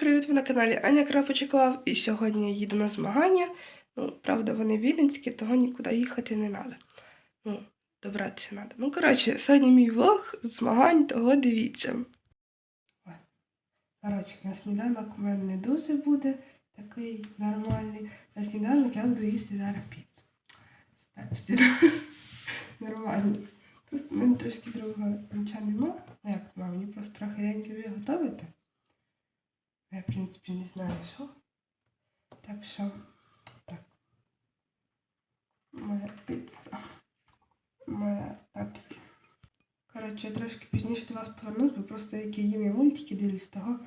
привіт! Ви на каналі Аня Крапочеков. І сьогодні я їду на змагання. Ну, правда, вони вінницькі, того нікуди їхати не треба. Ну, добратися треба. Ну, коротше, сьогодні мій влог змагань, того дивіться. Коротше, на сніданок у мене не дуже буде такий нормальний. На сніданок я буду їсти зараз піцу. З пепсі. Нормально. Просто в мене трошки другого нічого нема. Ну як нема, мені просто трохи ляньки виготовити. Я, в принципі, не знаю, що. Так що, так. Моя піца. Моя пепсі. Коротше, я трошки пізніше до вас повернусь, бо просто як я їм я мультики дивлюсь того,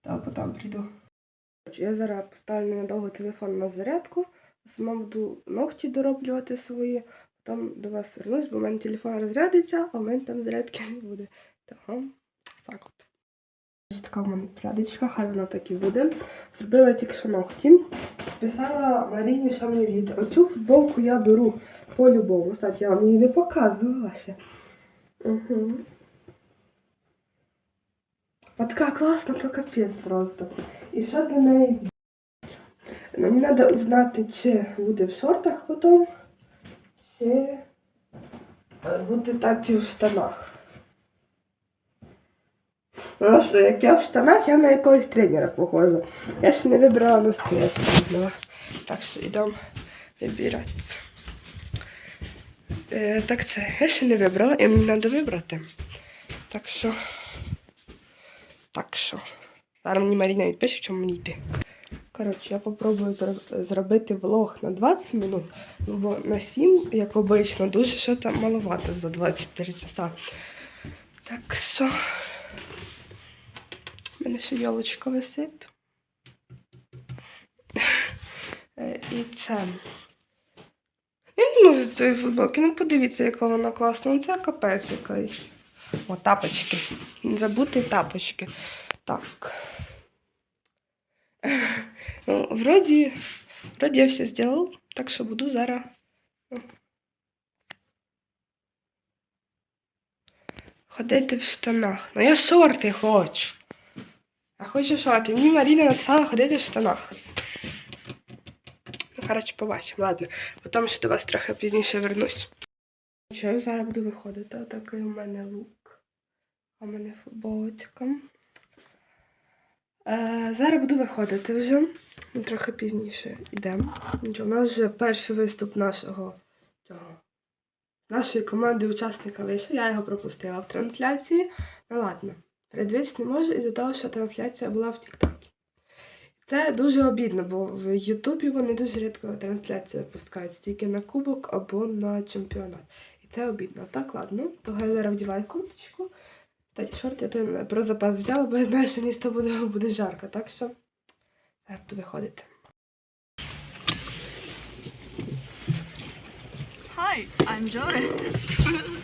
та потім прийду. Я зараз поставлю ненадовго телефон на зарядку, сама буду ногті дороблювати свої, потім до вас вернусь, бо в мене телефон розрядиться, а в мене там зарядки не буде. Того, так от. Така в мене прядочка, хай вона так і буде. Зробила тільки що ногті. Писала Маріні, вдіти. Оцю футболку я беру по-любому. Кстати, я вам її не показувала ще. Угу. А така класна, то капець просто. І що до неї? Ну, Мені треба узнати, чи буде в шортах потім, чи е, буде так і в штанах. Що, як я в штанах, я на якогось тренера похожа. Я ще не вибрала носки, я. Так що йдемо вибиратися. Е, так це, я ще не вибрала, і мені треба вибрати. Так що. Так що. Зараз мені Маріна відпише, в чому мені йти. Коротше, я попробую зро- зробити влог на 20 минут, ну, бо на 7, як обично, дуже що там маловато за 24 часа. Так що. Мене ще ялочка висить. Е, І це. Я не можу з цієї футболки. Ну подивіться, яка вона класна. Ну це капець якийсь. О, тапочки. Не забути тапочки. Так. Ну, вроді, вроді я все зробив, так що буду зараз. Ходити в штанах. Ну я шорти хочу. А хочу шорти. Мені Маріна написала ходити в штанах. Ну, коротше, побачимо. Ладно. Потім ще до вас трохи пізніше вернусь. Що я зараз буду виходити? Отакий у мене лук. У мене футболочка. Е, зараз буду виходити вже. Ми трохи пізніше йдемо. У нас вже перший виступ нашого цього. Нашої команди учасника вийшов. Я його пропустила в трансляції. Ну ладно. Передивитися не можу із-за того, що трансляція була в Тіктокі. Це дуже обідно, бо в Ютубі вони дуже рідко трансляцію випускають тільки на кубок або на чемпіонат. І це обідно. Так, ладно. Того я зараз вдіваю курточку. Кстати, шорт я то про запас взяла, бо я знаю, що місто буде, буде жарко. Так що зараз буду виходити. Hi, I'm Jory.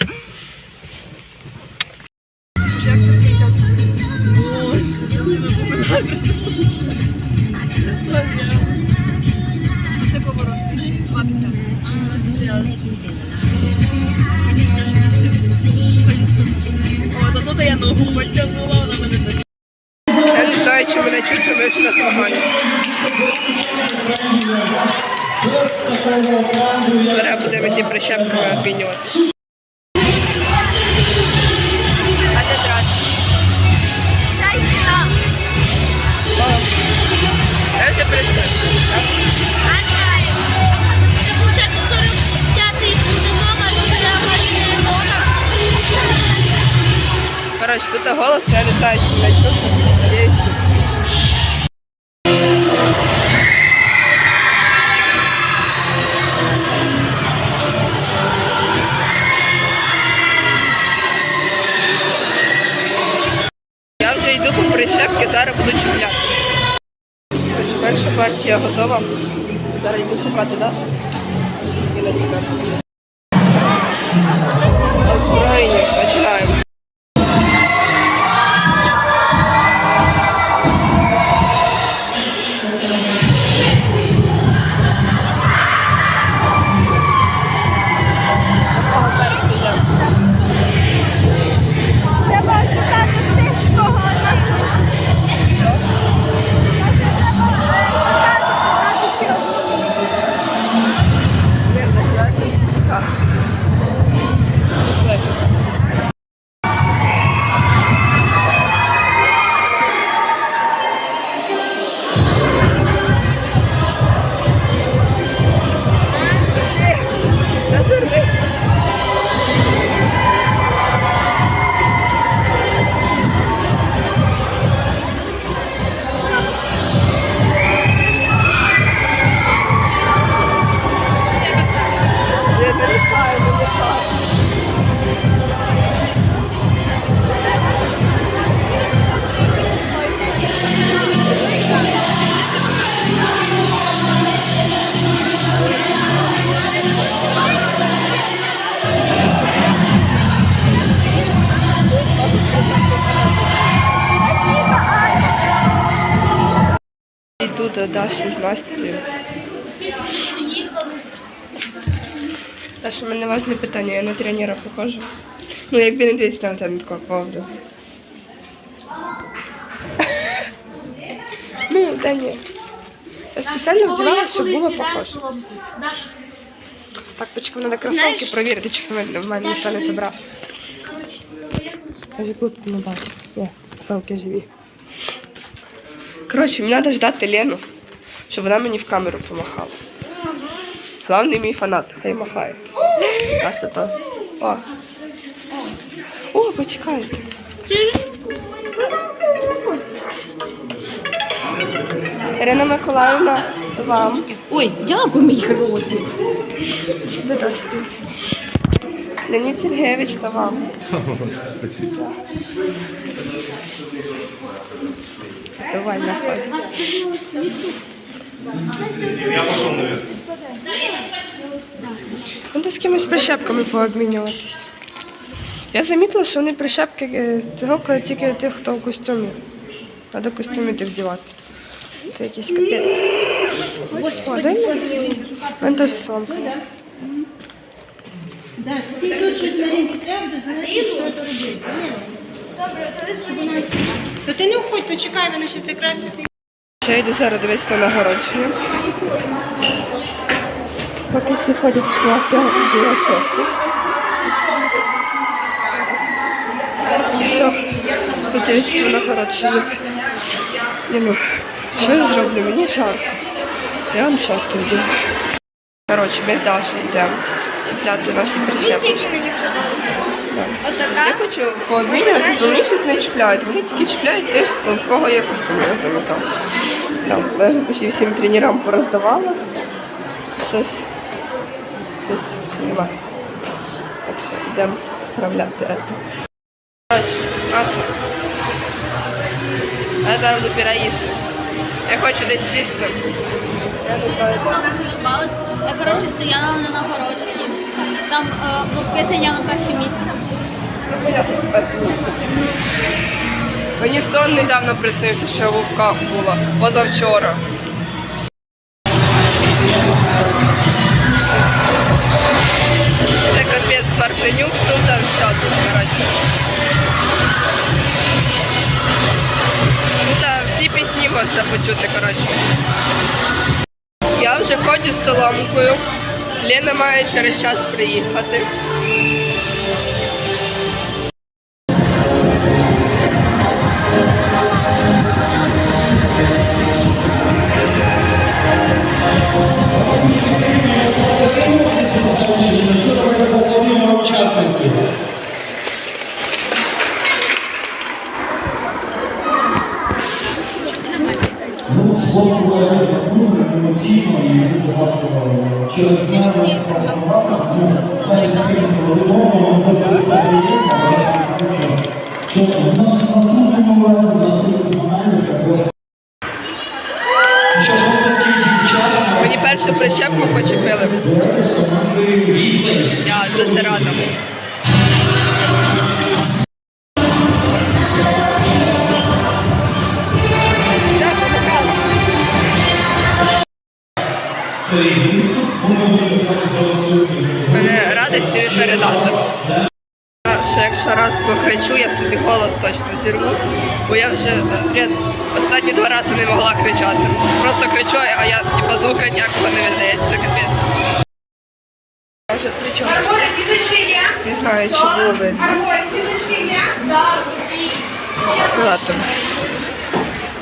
вже йду по прищепки, зараз буду чіпляти. Перша партія готова. Зараз йду шукати Дашу. І почнемо. До Даші з Настю. Даша, у мене важне питання, я на тренера похожа. Ну, якби не дивись на тебе такого образу. Ну, да ні. Я спеціально вдягала, щоб було похоже. Так, почекай, треба кросовки провірити, чи хто в мене ніхто не забрав. Я тут не бачу. Ні, кросовки живі. Коротше, мені треба ждати Лену, щоб вона мені в камеру помахала. Главний мій фанат, хай махає. Наша теж. О. О, почекайте. Ірина Миколаївна, вам. Ой, дякую, мої хороші. Леонід Сергійович, та вам. Давай, нахуй. Треба з кимось прищепками пообмінюватись. Я замітила, що вони прищепки е, цього коли тільки тих, хто в костюмі. Треба костюми тих вдівати. Це якийсь капець. О, дай мені. Мене теж соломка. є. Даш, ти тут щось Марінки треба, знаєш, що робити. То ти не уходь, почекай, вона щось якраз ти. Ще я йду зараз дивитися на нагородження. Поки всі ходять в шлях, я взяла шорти. Все, і на нагородження. Ні, ну, що я зроблю? Мені жарко. Я вам шорти вдіну. Коротше, ми з Дашою йдемо чіпляти наші прищепки. Я хочу пообмінювати, бо мені щось не чіпляють. Вони тільки чіпляють тих, в кого є костюм, я. Там, я вже почти всім тренерам пороздавала. Щось, щось немає. Так що йдемо справляти це. Маша. Я зараз буду піраїсти. Я хочу десь сісти. Я не знаю. Я, коротше, стояла на нагородженні. Там е, вовки зайняли перше місце. Ну, понятно, перше місце. Мені сон недавно приснився, що в вовках була. Позавчора. Це капець Парфенюк, тут а все тут, коротше. Тут всі пісні можна почути, коротше. Я вже ходжу з соломкою. Лена має через час приїхати. Це все здається, але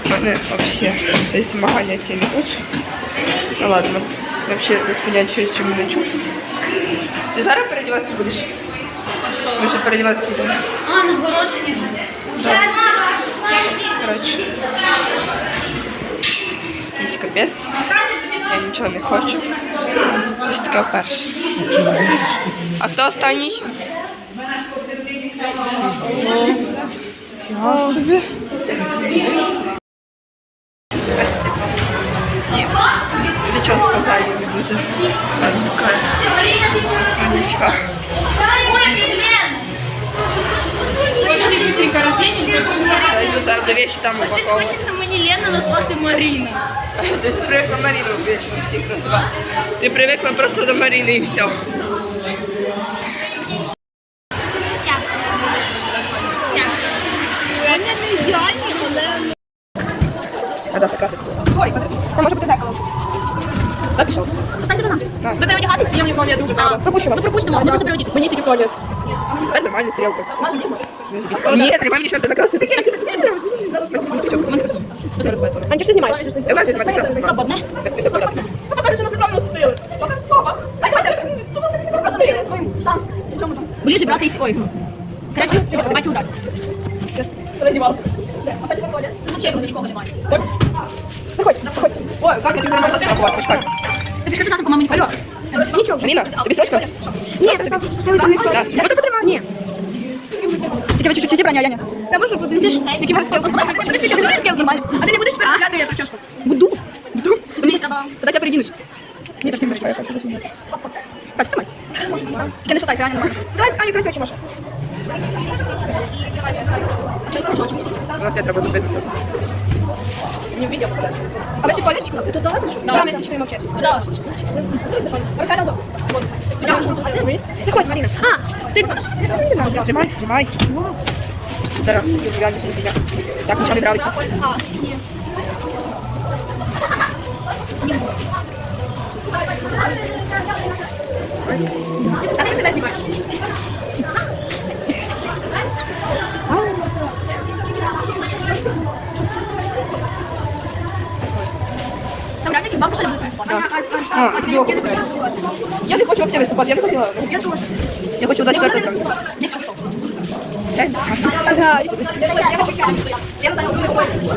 У мене взагалі десь змагання ці не хочу. Ну ладно. Взагалі без поняття, чи мене чути. Ти зараз переодіватися будеш? Ми вже переодіватися йдемо. А, нагородження вже. Коротше. Якийсь капець. Я нічого не хочу. Ось таке вперше. А хто останній? Я собі. Спасибо. Ні, нічого сказати не дуже. Така сонечка. Пошли, Це юзер до вещи там Щось упаковує. хочеться мені Лена назвати Маріна. Ти ж привикла Маріну вічно всіх називати. Ти привикла просто до Маріни і все. Переодягатись? Я мені я дуже А, правда. Пропущу Ну пропустимо, але можна переодітись. Мені тільки в туалет. Тепер нормальна стрілка. Ні, тримай мені ще не накрасити. Анча, ти знімаєш? Давай, ти знімаєш накрасити. Свободне. Покажи, це нас неправильно стріли. Папа. Ай, давай, посмотри, своїм шам. Ближе брати і... Ой. Короче, давайте удар. Роздівав. Тут взагалі возле нікого немає. Заходь, заходь. Ой, как я тебе нормально сказала? Почекай. Ти пішли туди, по-моєму, не Аліна, тобі срочно? Ні. Ну, ти потримай, ні. Тільки ви чуть-чуть всі зібрання, Яня. Та може будеш. Які вас Будеш нормально. А ти не будеш переглядати я прическу? Буду. Буду. Мені треба... Тоді я передінусь. Ні, хочу. Кась, тримай. Тільки не шатай, Аня нормально. Давай з Аню Маша. У нас я треба зупинитися. Не увидел. А ви всі в туалеті? Ти туалет пішов? Да, ми всі мовчать. Куди? Розсядь до. Заходь, Марина. А, ти Тримай, тримай. Не сидя. Так, нічого не нравиться. Так, ти себе знімаєш. Бабки, що будуть виступати. А. Я не хочу вообще виступати, я не хотіла. Я теж. Я хочу до програмі. Не пішов. Все? Ага.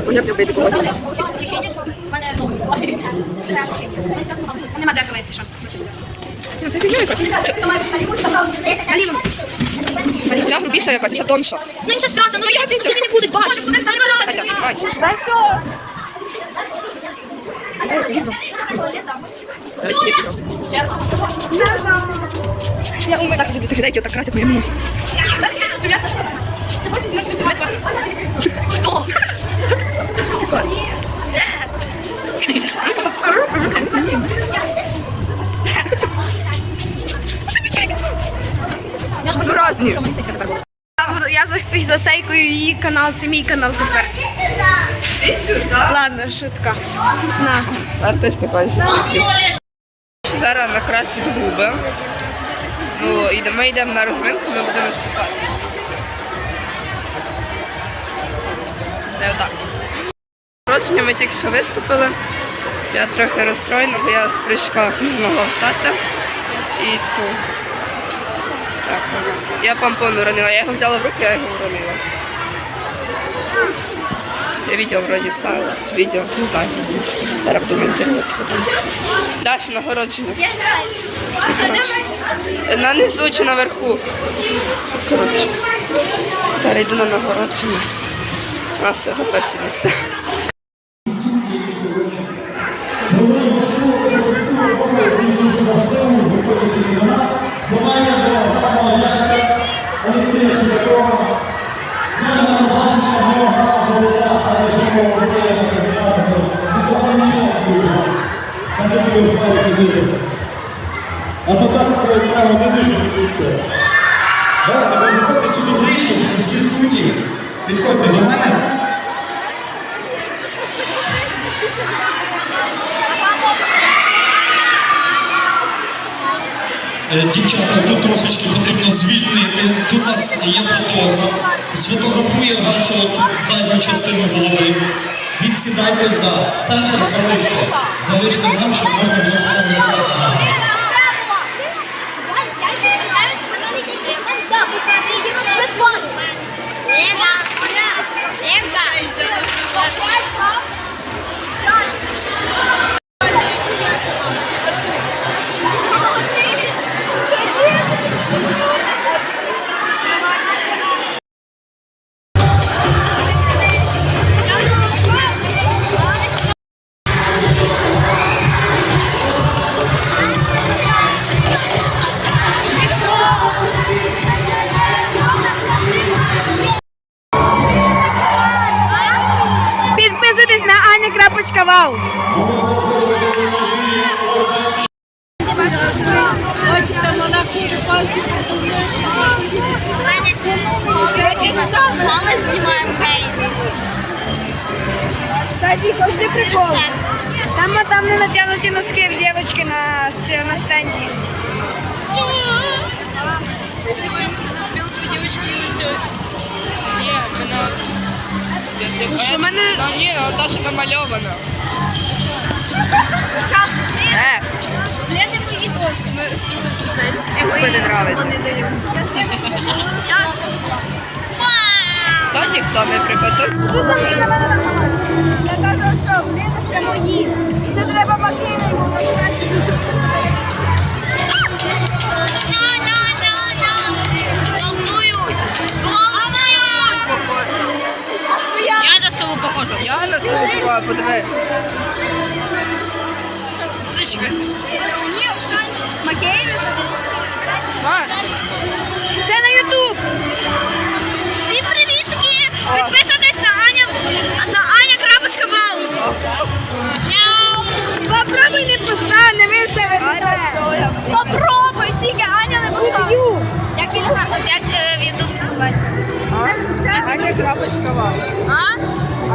Уже б прийти когось. Ощущення, що в мене ноги плавають. Нема деколи, якщо що. Ну, це фігня якась. Аліна. Ця грубіша якась, ця тонша. Ну нічого страшного, ну я не будуть бачити. Вони там Хотя, давай. Давай, тебе сюда. Я умею так люблю цих зайчиків, так красять моєму носу. Хто? Я ж Дуже разні. що мені це тепер буде. Я за- зацейкую її канал, це мій канал тепер. Ладно, шутка. На. Артиш не бачиш. Зараз накрасить губи. Ну, і ми йдемо на розминку, ми будемо виступати. Це отак. Вручення ми тільки що виступили. Я трохи розстроєна, бо я з прыжка не змогла встати. І цю. Так, я помпон уронила. Я його взяла в руки, я його уронила. Я відео вроді вставила. Відео, не знаю. Зараз буду монтувати. Далі нагородження. На низу чи наверху. Коротше. Зараз йду на нагородження. У нас це на перші місце. Олексія Шевченкова. Я на назначення одного голова, але що мова буде казати. Нікого нічого. Там не буде впадати дивити. А то так прямо не дуже відбудеться. Давайте, ви виходьте сюди ближче, всі судді. Підходьте до мене. Е, Дівчата, тут трошечки потрібно звільнити. Тут у нас є фотограф, сфотографує вашу тут задню частину голови. Відсідайте, да. центр залиште. Залиште нам, щоб можна Мама знімаємо кейс. Кстати, хочете прикол? Там, а там не натягнуті носки в дівчинки на, на стенді. Ми знімаємося на білку дівчинки вже. Ні, вона... що, мене- Ну ні, та що намальована. Е. Ми цель. Не нравиться. Вони дають. то ніхто не приготує. Я кажу, що бліночка мої. Це треба покинути. Я на сову похожа. Я на себе подиви. Сучка. Макеєвич? Маш, Це на Ютуб. Підписуйтесь на Аня, на Аня Крапочка Вау. Мяу. Попробуй не пуста, не веде. Попробуй, тільки Аня не поставила. Як Ільга, як е, називається? Аня крапочка вам. А?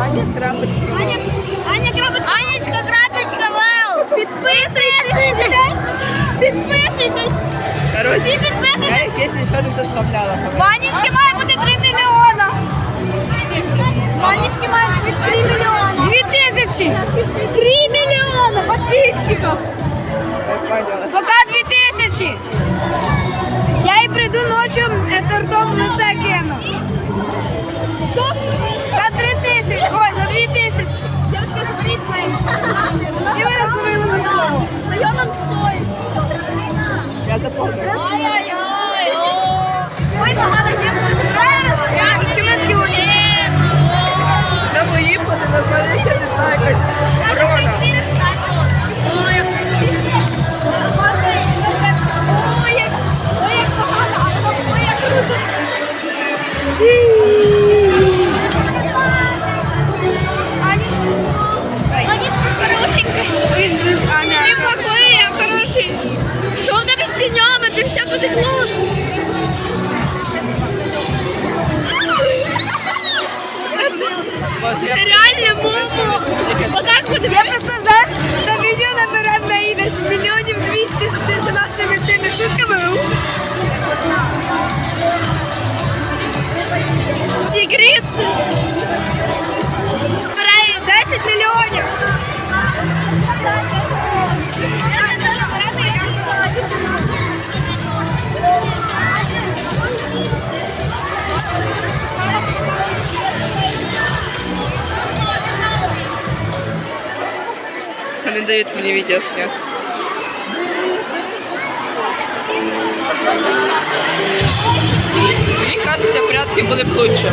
Аня крапочка. Аня, Аня Крапочка. Анечка Крапочка Вау. Підписуйтесь. Підписуйтесь. Короче, я якесь нічого не доставляла. Ванечки має бути 3 мільйона. Ванечки мають під 3 мільйони. 2 тисячі. 3 мільйона підписчиків. Пока 2 тисячі. Я і прийду ночі тортом в лице кину. За 3 тисячі. Ой, за 2 тисячі. Девочка, забери свои. І ви нас ловили за слово. Моё нам стоит. Я запомнила. Ай-яй-яй. Погано мої Я просто, знаєш, це відео набере не дають мені відео снять. Мені кажеться, прятки були б лучше.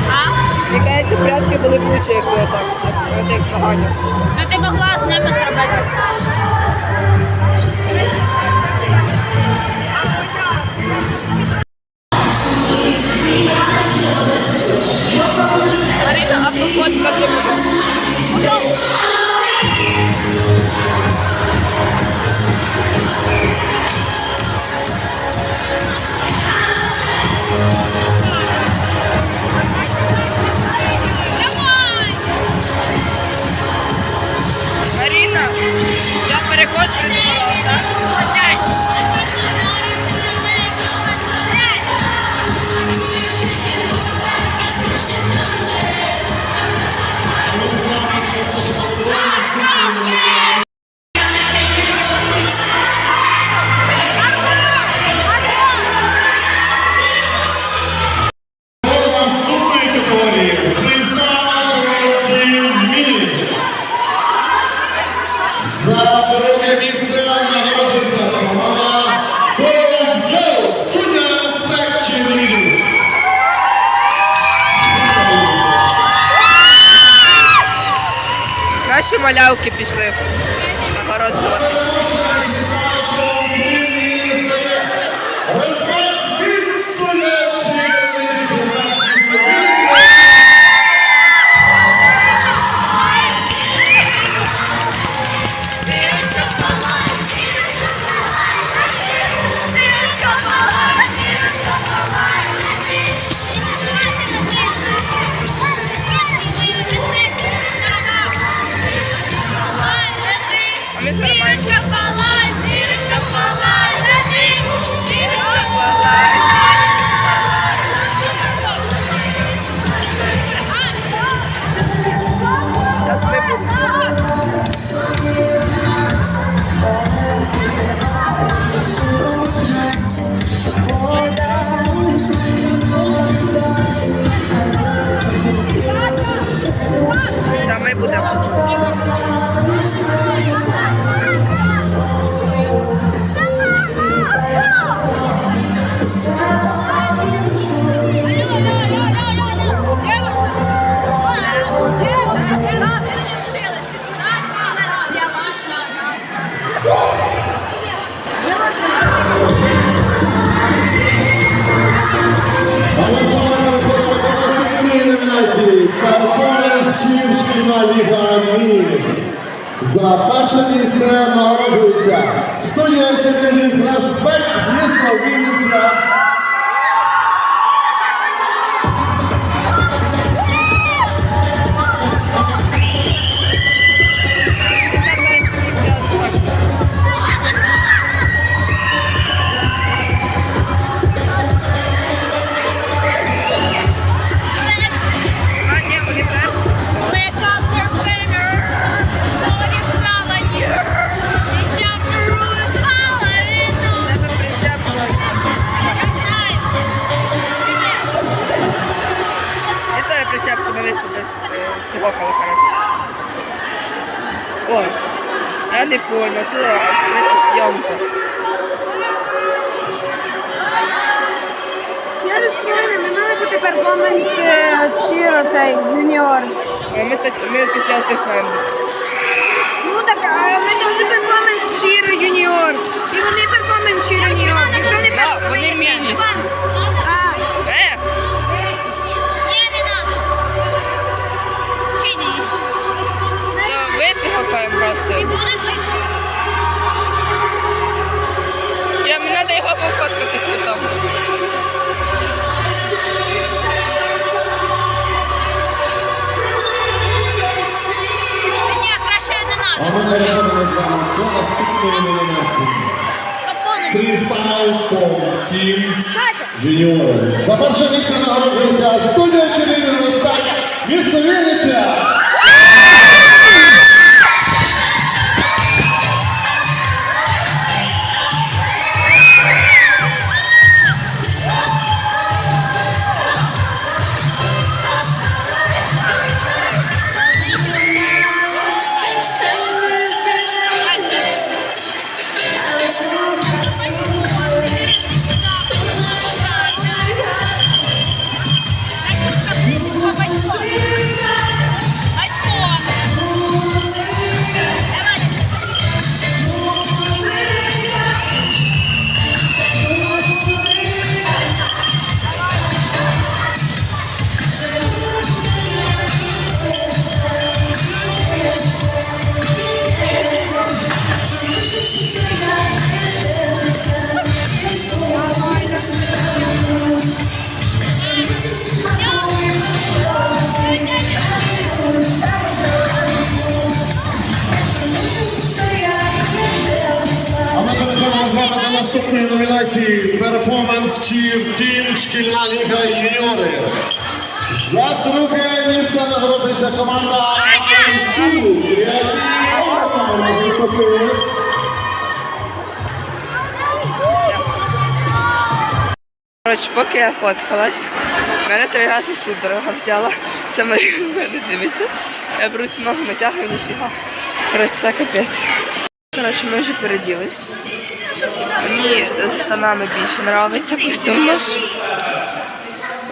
Мені кажеться, прятки були б лучше, якби так, як, як погані. Ну ти могла з ними зробити. olhar o que precisa. Зірочка палай, За перше місце нагороджується стоячий тренінг «Респект» місто Вінниця. Цього коло коротше. Ой, я не понял, за скрита зйомка. Я не спомню, ми мали бути перформанс е, Чіро цей юніор. А Ми, ми після цих маємо. Ну так, а ми теж перформанс Чіро юніор. І вони перформанс Чіро юніор. Якщо вони Да, вони міні. А, це просто. Я, мені треба його пофоткати потім. А ми переходимо з вами до наступної номінації. Фрістайл по Тім За перше місце нагороджується студія Чернігів «Респект» місто Вінниця. Я фоткалась, мене три рази судорога взяла. Це в мене дивиться. Я беру цю ногу натягую, ніфіга. Коротше, це капець. Коротше, ми вже переділись. Мені з штанами більше подобається костюм наш.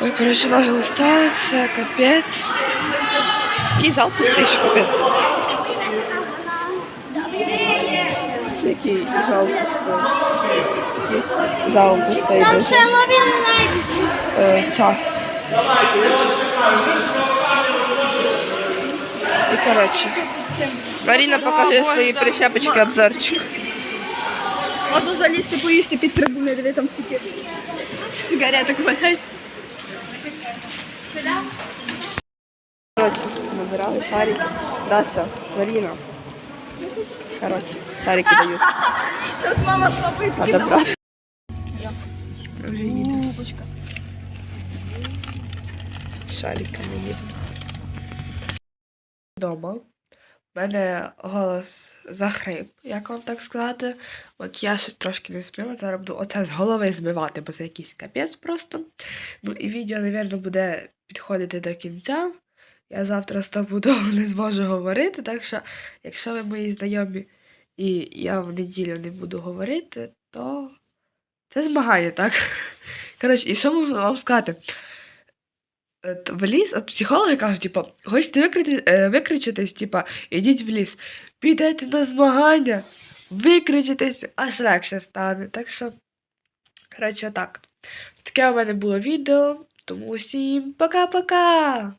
Ой, коротше, ноги устали, це капець. Такий зал пустий, що капець. Це який зал пустий. Якийсь зал пустий дуже. Ця. І коротше. Маріна покаже свої прищепочки обзорчик. Можна залізти поїсти під трибуни, диви там скільки сигареток валяється. Коротше, набирали шарик. Даша, Маріна. Коротше, шарики дають. Зараз мама з папою Надо брати. Губочка. Шарики мені. Дома. У мене голос захрип, як вам так сказати. От я щось трошки не спіла, зараз буду оце з голови збивати, бо це якийсь капець просто. Ну і відео, напевно, буде підходити до кінця. Я завтра стопудово не зможу говорити, так що, якщо ви мої знайомі і я в неділю не буду говорити, то це змагання, так? Коротше, і що можу вам сказати? От в ліс, от психологи кажуть, типу, хочете е, викричитись, типа, ідіть в ліс, підете на змагання, викричитесь, аж легше стане. Так що, коротше, так. Таке у мене було відео, тому всім пока-пока!